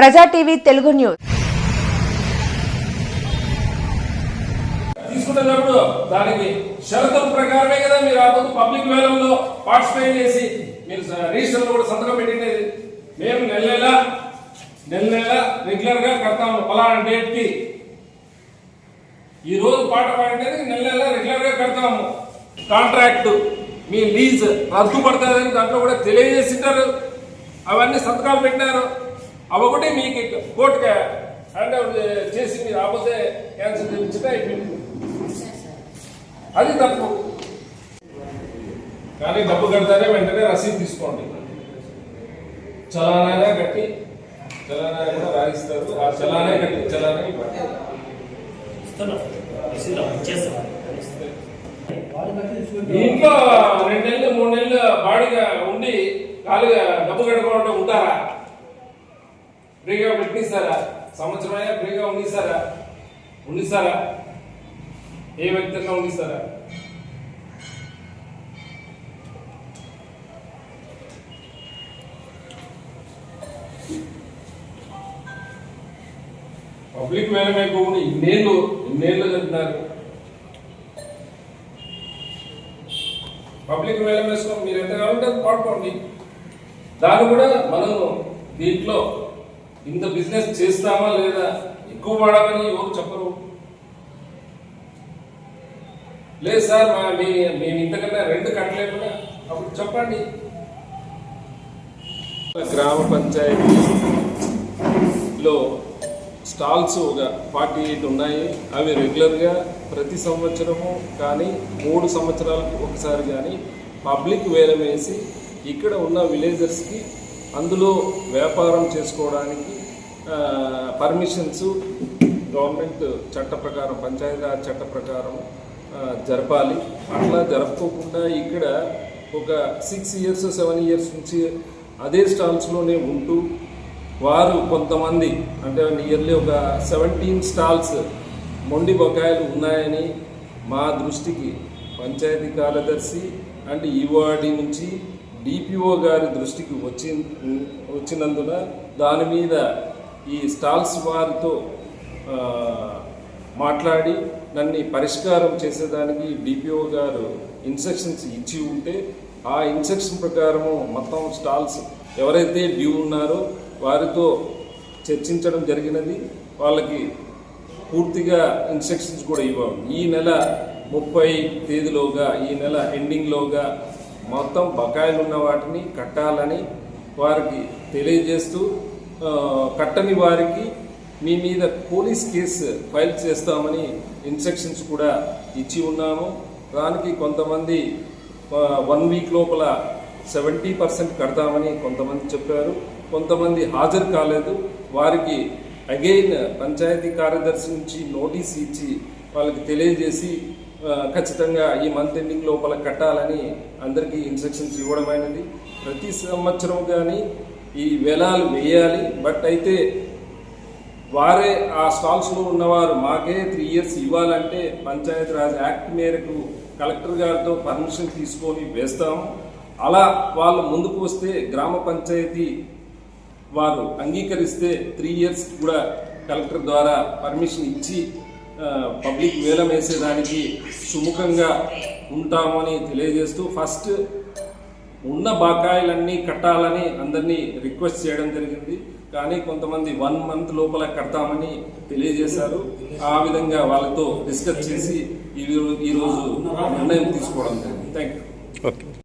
ప్రజా TV Telugu news. తీసుకుంటున్నప్పుడు దానికి షరతుల ప్రకారమే కదా మీరు ఆ రోజు పబ్లిక్ వేలంలో పార్టిసిపేట్ చేసి మీరు రిజిస్టర్లో కూడా సంతకం పెట్టినది మేము నెల నెల నెల నెల రెగ్యులర్గా కడతాము పలానా డేట్కి ఈ రోజు పాట పాడినది నెల నెల రెగ్యులర్గా కడతాము. కాంట్రాక్ట్ మీ లీజ్ రద్దు పడుతుందని దాంట్లో కూడా తెలియజేసింటారు. అవన్నీ సంతకాలు పెట్టినారు. అవి ఒకటి మీకు కోర్టుగా హ్యాండ్ ఓవర్ చేసి మీరు ఆపోతే క్యాన్సిల్ చేయించితే అయిపోయింది. అది తప్పు. కానీ డబ్బు కడతారే వెంటనే రసీదు తీసుకోండి. చలానైనా కట్టి చలానా కూడా రాయిస్తారు. ఆ చలానే కట్టి చలానే ఇంట్లో రెండు నెలలు మూడు నెలలు బాడిగా ఉండి ఖాళీగా డబ్బు కట్టుకోవడం ఉంటారా? ఫ్రీగా పెట్టిస్తారా సంవత్సరం అయినా ఫ్రీగా ఉండిస్తారా ఉండిస్తారా ఏ వ్యక్తిగా ఉండిస్తారా పబ్లిక్ వేలమే కూడా ఇన్నేళ్ళు ఇన్నేళ్ళు చెప్తున్నారు. పబ్లిక్ వేలం వేసుకొని మీరు ఎంత కావాలంటే అది పాడుకోండి. దాన్ని కూడా మనము దీంట్లో ఇంత బిజినెస్ చేస్తామా లేదా? ఎక్కువ పడాలని ఎవరు చెప్పరు. లేదు సార్ మా మీ మేము ఇంతకన్నా రెండు కట్టలేకుండా అప్పుడు చెప్పండి. గ్రామ పంచాయతీలో స్టాల్స్ ఒక ఫార్టీ ఎయిట్ ఉన్నాయి. అవి రెగ్యులర్గా ప్రతి సంవత్సరము కానీ మూడు సంవత్సరాలకు ఒకసారి కానీ పబ్లిక్ వేలం వేసి ఇక్కడ ఉన్న విలేజర్స్కి అందులో వ్యాపారం చేసుకోవడానికి పర్మిషన్స్ గవర్నమెంట్ చట్ట ప్రకారం పంచాయతీరాజ్ చట్ట ప్రకారం జరపాలి. అట్లా జరపకోకుండా ఇక్కడ ఒక సిక్స్ ఇయర్స్ సెవెన్ ఇయర్స్ నుంచి అదే స్టాల్స్లోనే ఉంటూ వారు కొంతమంది అంటే నియర్లీ ఒక సెవెంటీన్ స్టాల్స్ మొండి బకాయిలు ఉన్నాయని మా దృష్టికి పంచాయతీ కార్యదర్శి అండ్ ఈవాడి నుంచి డిపిఓ గారి దృష్టికి వచ్చి వచ్చినందున దాని మీద ఈ స్టాల్స్ వారితో మాట్లాడి నన్ను పరిష్కారం చేసేదానికి డిపిఓ గారు ఇన్స్ట్రక్షన్స్ ఇచ్చి ఉంటే ఆ ఇన్స్ట్రక్షన్ ప్రకారము మొత్తం స్టాల్స్ ఎవరైతే డ్యూ ఉన్నారో వారితో చర్చించడం జరిగినది. వాళ్ళకి పూర్తిగా ఇన్స్ట్రక్షన్స్ కూడా ఇవ్వం ఈ నెల ముప్పై తేదీలోగా ఈ నెల ఎండింగ్లోగా మొత్తం బకాయిలు ఉన్న వాటిని కట్టాలని వారికి తెలియజేస్తూ కట్టని వారికి మీ మీద పోలీస్ కేసు ఫైల్ చేస్తామని ఇన్స్ట్రక్షన్స్ కూడా ఇచ్చి ఉన్నాము. దానికి కొంతమంది వన్ వీక్ లోపల సెవెంటీ పర్సెంట్ కడతామని కొంతమంది చెప్పారు. కొంతమంది హాజరు కాలేదు. వారికి అగైన్ పంచాయతీ కార్యదర్శి నుంచి నోటీస్ ఇచ్చి వాళ్ళకి తెలియజేసి ఖచ్చితంగా ఈ మంత్ ఎండింగ్ లోపల కట్టాలని అందరికీ ఇన్స్ట్రక్షన్స్ ఇవ్వడమైనది ప్రతి సంవత్సరం కానీ ఈ వేలాలు వేయాలి. బట్ అయితే వారే ఆ స్టాల్స్లో ఉన్నవారు మాకే త్రీ ఇయర్స్ ఇవ్వాలంటే పంచాయత్ రాజ్ యాక్ట్ మేరకు కలెక్టర్ గారితో పర్మిషన్ తీసుకొని వేస్తాము అలా వాళ్ళు ముందుకు వస్తే గ్రామ పంచాయతీ వారు అంగీకరిస్తే త్రీ ఇయర్స్ కూడా కలెక్టర్ ద్వారా పర్మిషన్ ఇచ్చి పబ్లిక్ వేలం వేసేదానికి సుముఖంగా ఉంటామని తెలియజేస్తూ ఫస్ట్ ఉన్న బకాయిలన్నీ కట్టాలని అందరినీ రిక్వెస్ట్ చేయడం జరిగింది. కానీ కొంతమంది వన్ మంత్ లోపల కడతామని తెలియజేశారు. ఆ విధంగా వాళ్ళతో డిస్కస్ చేసి ఈ నిర్ణయం తీసుకోవడం జరిగింది. Thank you okay.